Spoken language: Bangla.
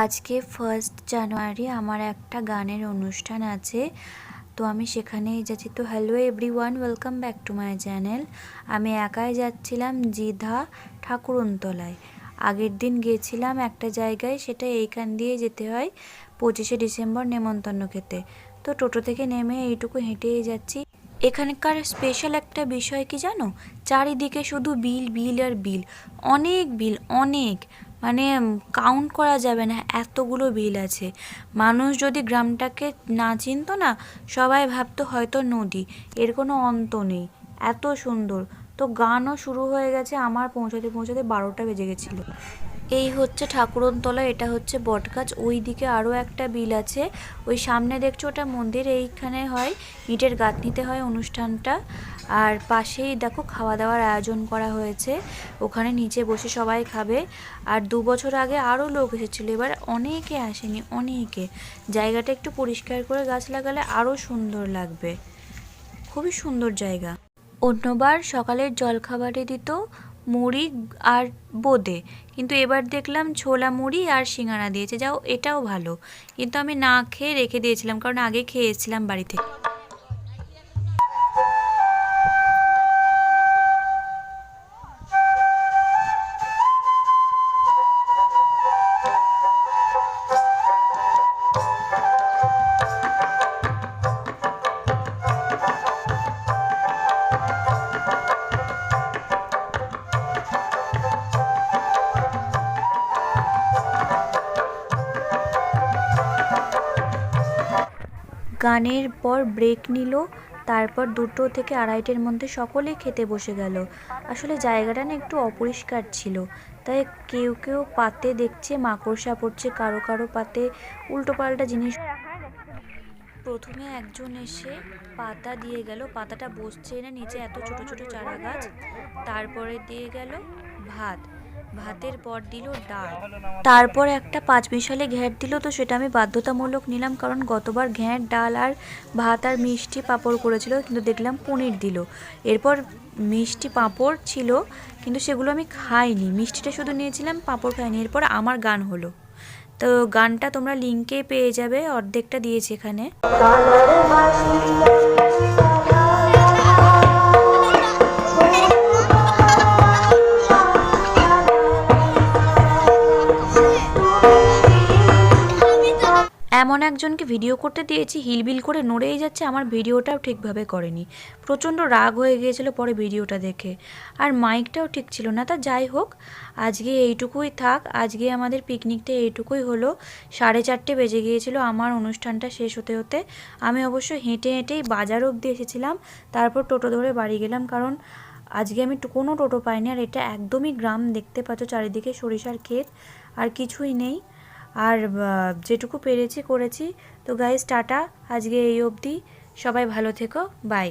আজকে ফার্স্ট জানুয়ারি আমার একটা গানের অনুষ্ঠান আছে। তো আমি সেখানেই যাচ্ছি। তো hello everyone welcome back to my channel আমি একাই যাচ্ছিলাম জিধা ঠাকুরনতলায়। আগের দিন গিয়েছিলাম একটা জায়গায়, সেটা এইখান দিয়ে যেতে হয় পঁচিশে ডিসেম্বর নেমন্তন্ন খেতে। তো টোটো থেকে নেমে এইটুকু হেঁটেই যাচ্ছি। এখানকার স্পেশাল একটা বিষয় কি জানো? চারিদিকে শুধু বিল বিল আর বিল। অনেক বিল, অনেক। মানে কাউন্ট করা যাবে না, এতগুলো বিল আছে। মানুষ যদি গ্রামটাকে না চিনতো না, সবাই ভাবতো হয়তো নদী। এর কোনো অন্ত নেই। এত সুন্দর। তো গানও শুরু হয়ে গেছে, আমার পৌঁছাতে পৌঁছাতে বারোটা বেজে গেছিল। এই হচ্ছে ঠাকুরনতলা এটা হচ্ছে বটগাছ। ওই দিকে আরও একটা বিল আছে। ওই সামনে দেখছ ওটা মন্দির, এইখানে হয় ইটের গাঁথনিতে হয় অনুষ্ঠানটা। আর পাশেই দেখো খাওয়া দাওয়ার আয়োজন করা হয়েছে। ওখানে নিচে বসে সবাই খাবে। আর দু বছর আগে আরও লোক এসেছিল, এবার অনেকে আসেনি, অনেকে। জায়গাটা একটু পরিষ্কার করে গাছ লাগালে আরও সুন্দর লাগবে। খুবই সুন্দর জায়গা। অন্যবার সকালের জলখাবারে দিত মুড়ি আর বোঁদে। কিন্তু এবার দেখলাম ছোলা মুড়ি আর সিঙ্গারা দিয়েছে। যাও, এটাও ভালো। কিন্তু আমি না খেয়ে রেখে দিয়েছিলাম, কারণ আগে খেয়েছিলাম বাড়িতে। গানের পর ব্রেক নিল, তারপর দুটো থেকে আড়াইটের মধ্যে সকলেই খেতে বসে গেল। আসলে জায়গাটা না একটু অপরিষ্কার ছিল। তাই কেউ কেউ পাতে দেখছে, মাকড়সা পড়ছে, কারও কারও পাতে উল্টোপাল্টা জিনিস প্রথমে একজন এসে পাতা দিয়ে গেল। পাতাটা বসছে না, নিচে এত ছোট ছোট চারা গাছ তারপরে দিয়ে গেল ভাত। ভাতের পর দিল ডাল। তারপর একটা পাঁচ মিশালে ঘ্যাঁট দিল তো সেটা আমি বাধ্যতামূলক নিলাম কারণ গতবার ঘ্যাঁট, ডাল আর ভাত আর মিষ্টি পাঁপড় করেছিল কিন্তু দেখলাম পনির দিল। এরপর মিষ্টি পাঁপড় ছিল কিন্তু সেগুলো আমি খাইনি। মিষ্টিটা শুধু নিয়েছিলাম, পাঁপড় খাইনি। এরপর আমার গান হলো। তো গানটা তোমরা লিঙ্কে পেয়ে যাবে, অর্ধেকটা দিয়েছি এখানে। এমন একজনকে ভিডিও করতে দিয়েছি, হিলবিল করে নড়েই যাচ্ছে, আমার ভিডিওটাও ঠিকভাবে করেনি। প্রচণ্ড রাগ হয়ে গিয়েছিল পরে ভিডিওটা দেখে। আর মাইকটাও ঠিক ছিল না, তা যাই হোক, আজকে এইটুকুই থাক, আজকে আমাদের পিকনিকটা এইটুকুই হলো। সাড়ে চারটে বেজে গিয়েছিল, আমার অনুষ্ঠানটা শেষ হতে হতে। আমি অবশ্য হেঁটে হেঁটেই বাজার অবধি এসেছিলাম, তারপর টোটো ধরে বাড়ি গেলাম, কারণ আজকে আমি কোনো টোটো পাইনি, আর এটা একদমই গ্রাম দেখতে পাচ্ছ, চারিদিকে সরিষার ক্ষেত, আর কিছুই নেই। আর যেটুকু পেরেছি করেছি। তো গাইজ টাটা। আজকে এই অবধি। সবাই ভালো থেকো। বাই